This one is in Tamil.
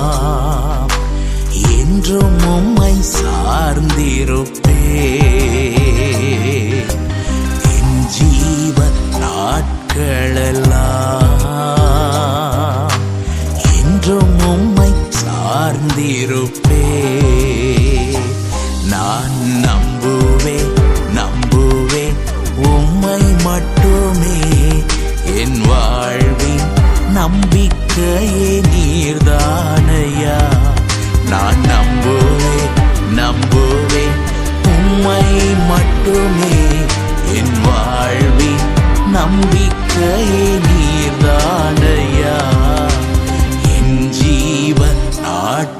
நாட்களெல்லாம் என்றும் உம்மை சார்ந்திருப்பே என் ஜீவ நாட்களெல்லாம் என்றும் உம்மை சார்ந்திருப்பே நான் நம்பிக்கையே நீர்தானையா? நான் நம்புவேன் நம்புவேன் உம்மை மட்டுமே என் வாழ்வி நம்பிக்கையே நீர்தானையா? என் ஜீவன் நாட்களெல்லாம்